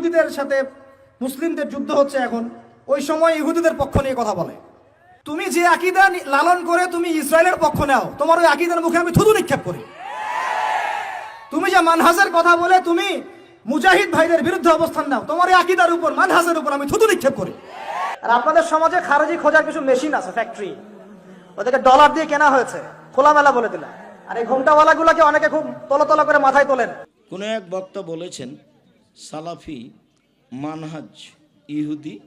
ইহুদিদের সাথে মুসলিমদের যুদ্ধ হচ্ছে এখন, ওই সময় ইহুদিদের পক্ষ নিয়ে কথা বলে। তুমি যে আকিদা লালন করে তুমি ইসরায়েলের পক্ষ নাও, তোমার ওই আকিদার মুখে আমি থুতু নিক্ষেপ করি। তুমি যে মানহাজের কথা বলে তুমি মুজাহিদ ভাইদের বিরুদ্ধে অবস্থান নাও, তোমার এই আকিদার উপর, মানহাজের উপর আমি থুতু নিক্ষেপ করি। আর আপনাদের সমাজে খারেজি খোঁজার কিছু মেশিন আছে ফ্যাক্টরি ওদেরকে ডলার দিয়ে কেনা হয়েছে, খোলামেলা বলে দিলাম। আর এই ঘুমটাওয়ালাগুলোকে অনেকে খুব তলতলা করে মাথায় তোলেন। কোনো এক বক্তা বলেছেন সালাফি, মানহাজ, ইহুদি,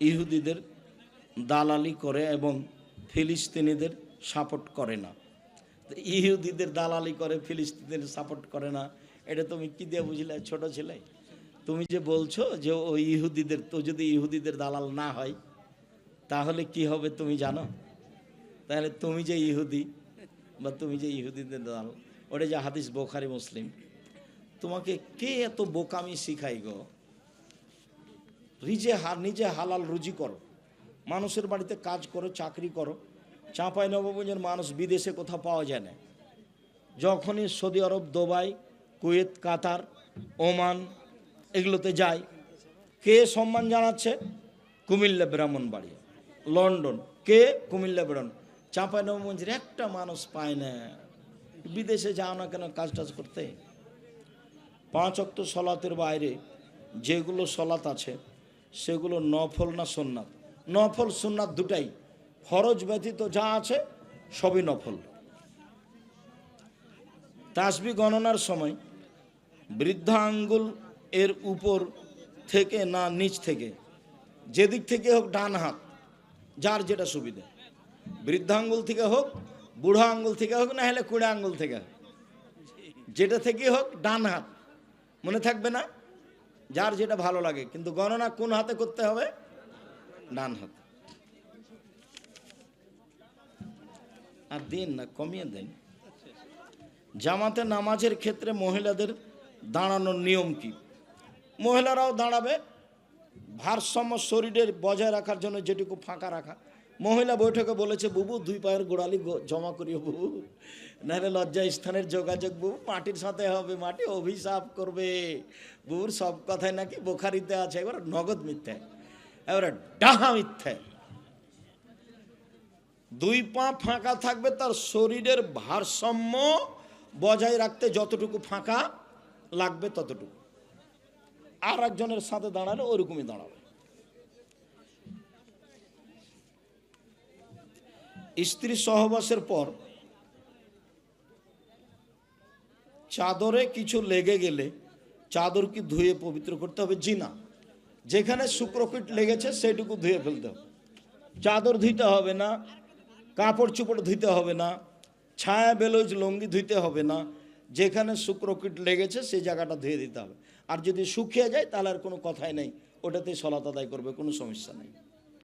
ইহুদিদের দালালি করে এবং ফিলিস্তিনিদের সাপোর্ট করে না। ইহুদিদের দালালি করে, ফিলিস্তিনিদের সাপোর্ট করে না। এটা তুমি কি দিয়ে বুঝলে, ছোট ছেলে? তুমি যে বলছো যে ওই ইহুদিদের তো যদি ইহুদিদের দালাল না হয়, তাহলে কি হবে তুমি জানো? তাহলে তুমি যে ইহুদি বা তুমি যে ইহুদিদের দালাল, ওটা যে হাদিস বোখারি, মুসলিম। তোমাকে কে এত বোকামি শিখাই গো? নিজে হা, নিজে হালাল রুজি করো। মানুষের বাড়িতে কাজ করো, চাকরি করো। চাঁপাই নবগঞ্জের মানুষ বিদেশে কোথাও পাওয়া যায় না। যখনই Saudi Arab, Dubai, Kuwait, Qatar, Oman এগুলোতে যায় কে সম্মান জানাচ্ছে? কুমিল্লা ব্রাহ্মণবাড়ি লন্ডন। কে? কুমিল্লা ব্রাহ্মণ। চাঁপাই নবগঞ্জের একটা মানুষ পায় না। বিদেশে যাও না কেন কাজ টাজ করতে? পাঁচ অক্ট সলাতের বাইরে যেগুলো সলাত আছে, সেগুলো নফল না সোননাথ নফল সোননাথ দুটাই। ফরজ ব্যতীত যা আছে, সবই নফল। তাসবি গণনার সময় বৃদ্ধা আঙ্গুল এর উপর থেকে না নিচ থেকে, যেদিক থেকে হোক ডান হাত, যার যেটা সুবিধা। বৃদ্ধা আঙ্গুল থেকে হোক বুড়া আঙ্গুল থেকে হোক, না হলে কুড়ে আঙ্গুল থেকে যেটা থেকে হোক ডান হাত। মনে থাকবে না? যার যেটা ভালো লাগে। কিন্তু গণনা কোন হাতে করতে হবে? ডান হাত। আর দিন না, কমিয়ে দেন। জামাতে নামাজের ক্ষেত্রে মহিলাদের দাঁড়ানোর নিয়ম কি? মহিলারাও দাঁড়াবে। ভারসাম্য শরীরের বজায় রাখার জন্য যেটুকু ফাঁকা রাখা। মহিলা বৈঠকে বলেছে, বুবু, দুই পায়ের গোড়ালি জমা করিও বুবু। নাহলে লজ্জা স্থানের যোগাযোগ, বুবু, মাটির সাথে হবে, মাটি অভিশাপ করবে। বুবুর সব কথাই নাকি বোখারিতে আছে, এবার নগদ মিথ্যে, এবারে ডাহা মিথ্যে। দুই পা ফাঁকা থাকবে তার শরীরের ভারসাম্য বজায় রাখতে যতটুকু ফাঁকা লাগবে ততটুকু। আর একজনের সাথে দাঁড়ালে ওরকমই দাঁড়াবে। স্ত্রী সহবাসের পর চাদরে কিছু লেগে গেলে চাদর কি ধুয়ে পবিত্র করতে হবে? জি না। যেখানে শুক্রকীট লেগেছে সেটুকু ধুয়ে ফেলতে হবে। চাদর ধুইতে হবে না, কাপড় চোপড় ধুইতে হবে না, ছায়া বেলোজ লঙ্গি ধুইতে হবে না, যেখানে শুক্রকীট লেগেছে সেই জায়গাটা ধুয়ে দিতে হবে। আর যদি শুকিয়ে যায় তাহলে আর কোনো কথাই নেই, ওটাতেই সলাত আদায় করবে, কোনো সমস্যা নেই।